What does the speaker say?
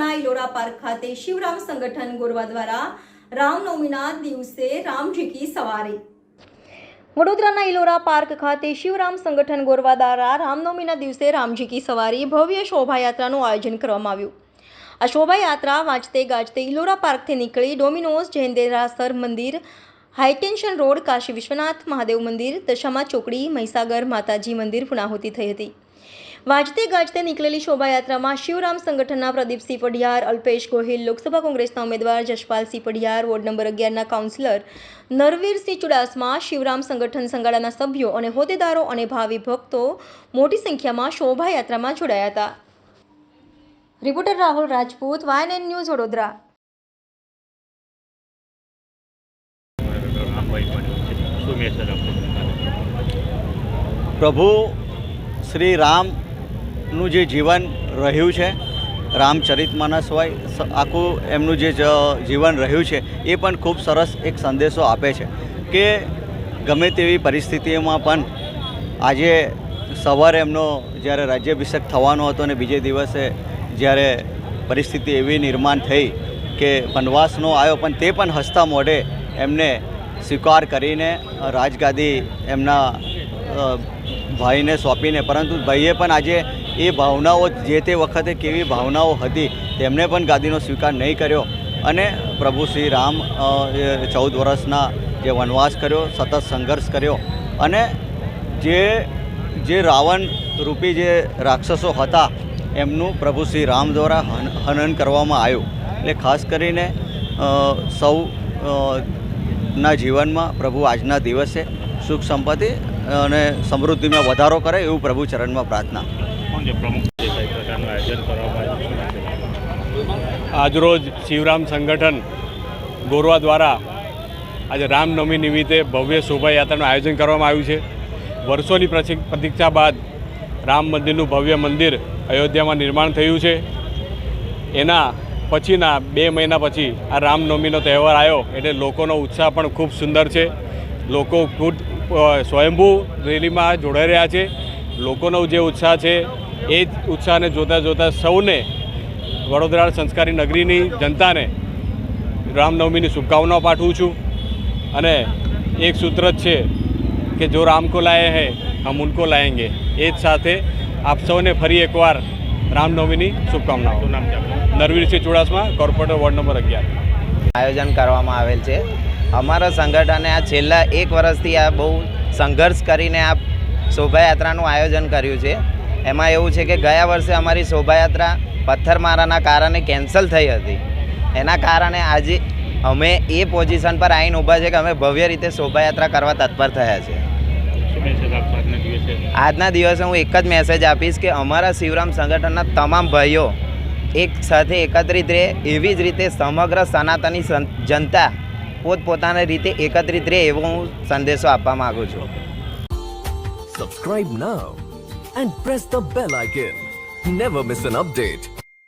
વડોદરાના ઇલોરા પાર્ક ખાતે શિવરામ સંગઠન ગોરવા દ્વારા રામનવમીના દિવસે રામજી કી સવારી. વડોદરાના ઇલોરા પાર્ક ખાતે શિવરામ સંગઠન ગોરવા દ્વારા રામનવમીના દિવસે રામજી કી સવારી ભવ્ય શોભાયાત્રાનું આયોજન કરવામાં આવ્યું. આ શોભાયાત્રા વાંચતે ગાજતે ઇલોરા પાર્કથી નીકળી ડોમિનોઝ, જૈનદેરાસર મંદિર, high tension road, Kashi Vishwanath, Mahadev મંદિર, દશામા ચોકડી, મહીસાગર, માતાજી મંદિર પુનાહુતિ થઈ હતી. વાજતે ગાજતે નીકળેલી શોભાયાત્રામાં શિવરામ સંગઠનના પ્રદીપસિંહ પડિયાર અલ્પેશ ગોહિલ, લોકસભા કોંગ્રેસના ઉમેદવાર જશપાલસિંહ પડિયાર વોર્ડ નંબર અગિયારના કાઉન્સિલર નરવીરસિંહ ચુડાસમા, શિવરામ સંગઠન સંગાડાના સભ્યો અને હોદ્દેદારો અને ભાવિ ભક્તો મોટી સંખ્યામાં શોભાયાત્રામાં જોડાયા હતા. Reporter Rahul Rajput YNN news Vadodara. પ્રભુ શ્રી રામનું જે જીવન રહ્યું છે રામચરિત માનસ હોય આખું એમનું જે જીવન રહ્યું છે, એ પણ ખૂબ સરસ એક સંદેશો આપે છે કે ગમે તેવી પરિસ્થિતિઓમાં પણ આજે સવારે એમનો જ્યારે રાજ્યાભિષેક થવાનો હતો અને બીજે દિવસે જ્યારે પરિસ્થિતિ એવી નિર્માણ થઈ કે વનવાસનો આવ્યો, પણ તે પણ હસતા મોઢે એમને સ્વીકાર કરીને રાજગાદી એમના ભાઈને સોંપીને, પરંતુ ભાઈએ પણ આજે એ ભાવનાઓ જે તે વખતે કેવી ભાવનાઓ હતી તેમણે પણ ગાદીનો સ્વીકાર નહીં કર્યો. અને પ્રભુ શ્રી રામ ચૌદ વર્ષના જે વનવાસ કર્યો, સતત સંઘર્ષ કર્યો. અને જે જે રાવણ રૂપી જે રાક્ષસો હતા, એમનું પ્રભુ શ્રી રામ દ્વારા હનન કરવામાં આવ્યું. એટલે ખાસ કરીને સૌ ના જીવનમાં પ્રભુ આજના દિવસે સુખ સંપત્તિ અને સમૃદ્ધિમાં વધારો કરે એવું પ્રભુ ચરણમાં પ્રાર્થના. આજરોજ શિવરામ સંગઠન ગોરવા દ્વારા આજે રામનવમી નિમિત્તે ભવ્ય શોભાયાત્રાનું આયોજન કરવામાં આવ્યું છે. વર્ષોની પ્રતિ- પ્રતીક્ષા બાદ રામ મંદિરનું ભવ્ય મંદિર અયોધ્યામાં નિર્માણ થયું છે. એના પછીના બે મહિના પછી આ રામનવમીનો તહેવાર આવ્યો એટલે લોકોનો ઉત્સાહ પણ ખૂબ સુંદર છે. લોકો ખુદ અ, સ્વયંભૂ રેલીમાં જોડાઈ રહ્યા છે. લોકોનો જે ઉત્સાહ છે, એ જ ઉત્સાહને જોતાં જોતાં સૌને વડોદરા સંસ્કારી નગરીની જનતાને રામનવમીની શુભકામનાઓ પાઠવું છું. અને એક સૂત્ર જ છે કે જો રામ કો લાયે હૈ, હમ ઉनको લાયેંગે. એ જ સાથે આપ સૌને ફરી એકવાર રામનવમીની શુભકામનાઓ. Narvirsinh Chudasama corporator ward number અગિયાર. આયોજન કરવામાં આવેલ છે. અમારા સંગઠને આ છેલ્લા એક વર્ષથી આ બહુ સંઘર્ષ કરીને આ શોભાયાત્રાનું આયોજન કર્યું છે. એમાં એવું છે કે ગયા વર્ષે અમારી શોભાયાત્રા પથ્થરમારાના કારણે કેન્સલ થઈ હતી. એના કારણે આજે અમે એ પોઝિશન પર આવીને ઊભા છે કે અમે ભવ્ય રીતે શોભાયાત્રા કરવા તત્પર થયા છે. આજના દિવસે? હું એક જ મેસેજ આપીશ કે અમારા શિવરામ સંગઠનના તમામ ભાઈઓ એક સાથે એકત્રિત રહે એવી જ રીતે સમગ્ર સનાતની જનતા પોતપોતાની રીતે એકત્રિત રહે એવો હું સંદેશો આપવા માગું છું Subscribe now and press the bell icon. Never miss an update.